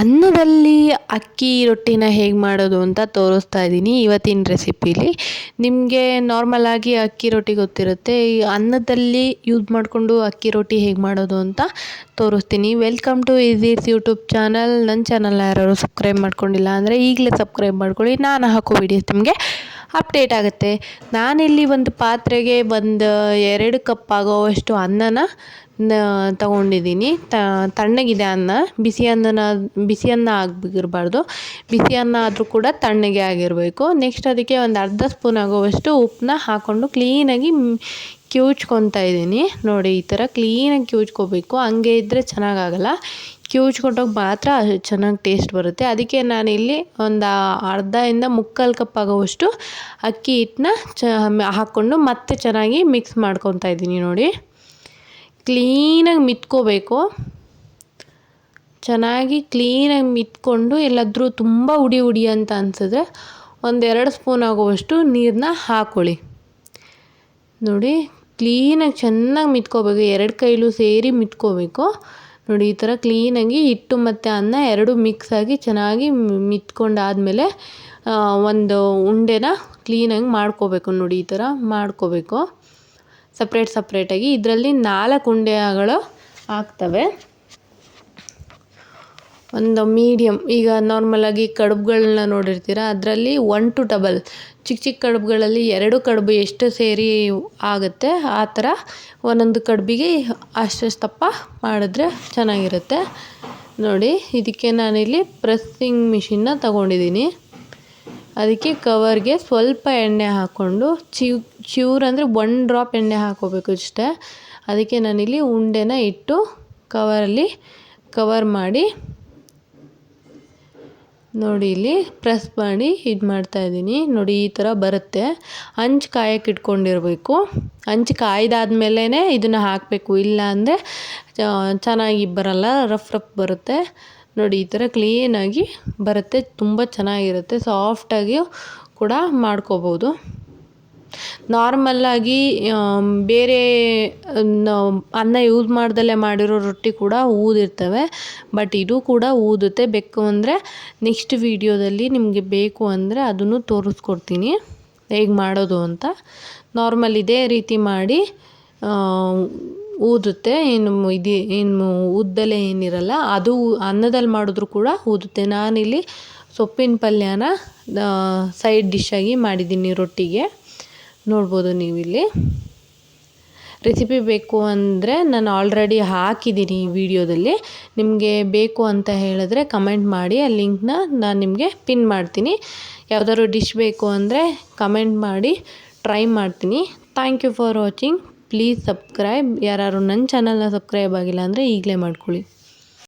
ಅನ್ನದಲ್ಲಿ ಅಕ್ಕಿ ರೊಟ್ಟಿನ ಹೇಗೆ ಮಾಡೋದು ಅಂತ ತೋರಿಸ್ತಾ ಇದ್ದೀನಿ ಇವತ್ತಿನ ರೆಸಿಪೀಲಿ. ನಿಮಗೆ ನಾರ್ಮಲಾಗಿ ಅಕ್ಕಿ ರೊಟ್ಟಿ ಗೊತ್ತಿರುತ್ತೆ. ಈ ಅನ್ನದಲ್ಲಿ ಯೂಸ್ ಮಾಡಿಕೊಂಡು ಅಕ್ಕಿ ರೊಟ್ಟಿ ಹೇಗೆ ಮಾಡೋದು ಅಂತ ತೋರಿಸ್ತೀನಿ. ವೆಲ್ಕಮ್ ಟು ಈಸೀಸ್ ಯೂಟ್ಯೂಬ್ ಚಾನಲ್ ನನ್ನ ಚಾನಲ್ ಯಾರು ಸಬ್ಸ್ಕ್ರೈಬ್ ಮಾಡ್ಕೊಂಡಿಲ್ಲ ಅಂದರೆ ಈಗಲೇ ಸಬ್ಸ್ಕ್ರೈಬ್ ಮಾಡ್ಕೊಳ್ಳಿ. ನಾನು ಹಾಕೋ ವಿಡಿಯೋಸ್ ನಿಮಗೆ ಅಪ್ಡೇಟ್ ಆಗುತ್ತೆ. ನಾನಿಲ್ಲಿ ಒಂದು ಪಾತ್ರೆಗೆ ಒಂದು ಎರಡು ಕಪ್ ಆಗೋವಷ್ಟು ಅನ್ನನ ತಗೊಂಡಿದ್ದೀನಿ. ತಣ್ಣಗಿದೆ ಅನ್ನ. ಬಿಸಿ ಅನ್ನನ, ಬಿಸಿ ಅನ್ನ ಆಗಿರಬಾರ್ದು. ಬಿಸಿ ಅನ್ನ ಆದರೂ ಕೂಡ ತಣ್ಣಗೆ ಆಗಿರಬೇಕು. ನೆಕ್ಸ್ಟ್ ಅದಕ್ಕೆ ಒಂದು ಅರ್ಧ ಸ್ಪೂನ್ ಆಗುವಷ್ಟು ಉಪ್ಪನ್ನ ಹಾಕ್ಕೊಂಡು ಕ್ಲೀನಾಗಿ ಕಿವುಚ್ಕೊತಾ ಇದ್ದೀನಿ ನೋಡಿ, ಈ ಥರ ಕ್ಲೀನಾಗಿ ಕಿವುಚ್ಕೋಬೇಕು ಹಂಗೆ ಇದ್ದರೆ ಚೆನ್ನಾಗಾಗಲ್ಲ. ಕ್ಯೂಚ್ಕೊಂಡೋಗಿ ಮಾತ್ರ ಚೆನ್ನಾಗಿ ಟೇಸ್ಟ್ ಬರುತ್ತೆ. ಅದಕ್ಕೆ ನಾನಿಲ್ಲಿ ಒಂದು ಅರ್ಧದಿಂದ ಮುಕ್ಕಾಲು ಕಪ್ ಆಗೋವಷ್ಟು ಅಕ್ಕಿ ಹಿಟ್ಟನ್ನ ಚ ಹಾಕ್ಕೊಂಡು ಮತ್ತೆ ಚೆನ್ನಾಗಿ ಮಿಕ್ಸ್ ಮಾಡ್ಕೊತಾ ಇದ್ದೀನಿ ನೋಡಿ ಕ್ಲೀನಾಗಿ ಮಿತ್ಕೋಬೇಕು. ಚೆನ್ನಾಗಿ ಕ್ಲೀನಾಗಿ ಮಿತ್ಕೊಂಡು ಎಲ್ಲಾದರೂ ತುಂಬ ಉಡಿ ಉಡಿ ಅಂತ ಅನ್ಸಿದ್ರೆ ಒಂದೆರಡು ಸ್ಪೂನ್ ಆಗುವಷ್ಟು ನೀರನ್ನ ಹಾಕ್ಕೊಳ್ಳಿ ನೋಡಿ ಕ್ಲೀನಾಗಿ ಚೆನ್ನಾಗಿ ಮಿತ್ಕೋಬೇಕು, ಎರಡು ಕೈಲೂ ಸೇರಿ ಮಿತ್ಕೋಬೇಕು. ನೋಡಿ, ಈ ಥರ ಕ್ಲೀನಾಗಿ ಹಿಟ್ಟು ಮತ್ತು ಅನ್ನ ಎರಡು ಮಿಕ್ಸ್ ಆಗಿ ಚೆನ್ನಾಗಿ ಮಿತ್ಕೊಂಡಾದಮೇಲೆ ಒಂದು ಉಂಡೆನ ಕ್ಲೀನಾಗಿ ಮಾಡ್ಕೋಬೇಕು ನೋಡಿ, ಈ ಥರ ಮಾಡ್ಕೋಬೇಕು. ಸಪ್ರೇಟ್ ಸಪ್ರೇಟಾಗಿ ಇದರಲ್ಲಿ ನಾಲ್ಕು ಉಂಡೆಗಳು ಆಗ್ತವೆ. ಒಂದು ಮೀಡಿಯಮ್ ಈಗ ನಾರ್ಮಲಾಗಿ ಕಡುಬುಗಳನ್ನ ನೋಡಿರ್ತೀರ, ಅದರಲ್ಲಿ ಒನ್ ಟು ಡಬಲ್ ಚಿಕ್ಕ ಚಿಕ್ಕ ಕಡುಬುಗಳಲ್ಲಿ ಎರಡು ಕಡುಬು ಎಷ್ಟು ಸೇರಿ ಆಗುತ್ತೆ, ಆ ಥರ ಒಂದೊಂದು ಕಡುಬಿಗೆ ಅಷ್ಟಷ್ಟು ಮಾಡಿದ್ರೆ ಚೆನ್ನಾಗಿರುತ್ತೆ. ನೋಡಿ, ಇದಕ್ಕೆ ನಾನಿಲ್ಲಿ ಪ್ರೆಸ್ಸಿಂಗ್ ಮಿಷಿನ್ನ ತಗೊಂಡಿದ್ದೀನಿ. ಅದಕ್ಕೆ ಕವರ್ಗೆ ಸ್ವಲ್ಪ ಎಣ್ಣೆ ಹಾಕ್ಕೊಂಡು ಚಿ ಚೂರು ಅಂದರೆ ಒನ್ ಡ್ರಾಪ್ ಎಣ್ಣೆ ಹಾಕೋಬೇಕು ಅಷ್ಟೇ ಅದಕ್ಕೆ ನಾನಿಲ್ಲಿ ಉಂಡೆನ ಇಟ್ಟು ಕವರಲ್ಲಿ ಕವರ್ ಮಾಡಿ ನೋಡಿ ಇಲ್ಲಿ ಪ್ರೆಸ್ ಮಾಡಿ ಇದು ಮಾಡ್ತಾಯಿದ್ದೀನಿ ನೋಡಿ ಈ ಥರ ಬರುತ್ತೆ. ಹಂಚು ಕಾಯಕ್ಕೆ ಇಟ್ಕೊಂಡಿರಬೇಕು. ಹಂಚು ಕಾಯ್ದಾದ್ಮೇಲೆ ಇದನ್ನು ಹಾಕಬೇಕು. ಇಲ್ಲ ಅಂದರೆ ಚೆನ್ನಾಗಿ ಬರಲ್ಲ. ರಫ್ ರಫ್ ಬರುತ್ತೆ. ನೋಡಿ ಈ ಥರ ಕ್ಲೀನಾಗಿ ಬರುತ್ತೆ. ತುಂಬ ಚೆನ್ನಾಗಿರುತ್ತೆ. ಸಾಫ್ಟಾಗಿಯೂ ಕೂಡ ಮಾಡ್ಕೋಬೋದು. ನಾರ್ಮಲ್ಲಾಗಿ ಬೇರೆ ಅನ್ನ ಯೂಸ್ ಮಾಡ್ದಲೇ ಮಾಡಿರೋ ರೊಟ್ಟಿ ಕೂಡ ಊದಿರ್ತವೆ. ಬಟ್ ಇದು ಕೂಡ ಊದುತ್ತೆ. ಬೇಕು ಅಂದರೆ ನೆಕ್ಸ್ಟ್ ವೀಡಿಯೋದಲ್ಲಿ ನಿಮಗೆ ಬೇಕು ಅಂದರೆ ಅದನ್ನು ತೋರಿಸ್ಕೊಡ್ತೀನಿ. ಹೇಗೆ ಮಾಡೋದು ಅಂತ. ನಾರ್ಮಲ್ ಇದೇ ರೀತಿ ಮಾಡಿ ಊದುತ್ತೆ. ಏನು ಇದು ಏನು ಉದ್ದಲೇ ಏನಿರಲ್ಲ, ಅದು ಅನ್ನದಲ್ಲಿ ಮಾಡಿದ್ರು ಕೂಡ ಊದುತ್ತೆ. ನಾನಿಲ್ಲಿ ಸೊಪ್ಪಿನ ಪಲ್ಯನ ಸೈಡ್ ಡಿಶ್ಶಾಗಿ ಮಾಡಿದ್ದೀನಿ ರೊಟ್ಟಿಗೆ. ನೋಡ್ಬೋದು ನೀವಿಲ್ಲಿ. ರೆಸಿಪಿ ಬೇಕು ಅಂದರೆ ನಾನು ಆಲ್ರೆಡಿ ಹಾಕಿದ್ದೀನಿ ಈ ವಿಡಿಯೋದಲ್ಲಿ. ನಿಮಗೆ ಬೇಕು ಅಂತ ಹೇಳಿದ್ರೆ ಕಮೆಂಟ್ ಮಾಡಿ, ಆ ಲಿಂಕ್ನ ನಾನು ನಿಮಗೆ ಪಿನ್ ಮಾಡ್ತೀನಿ. ಯಾವುದಾದ್ರು ಡಿಶ್ ಬೇಕು ಅಂದರೆ ಕಮೆಂಟ್ ಮಾಡಿ ಟ್ರೈ ಮಾಡ್ತೀನಿ. Thank you for watching please subscribe ಯಾರು ನನ್ನ ಚಾನಲ್ನ ಸಬ್ಸ್ಕ್ರೈಬ್ ಆಗಿಲ್ಲ ಅಂದರೆ ಈಗಲೇ ಮಾಡ್ಕೊಳ್ಳಿ.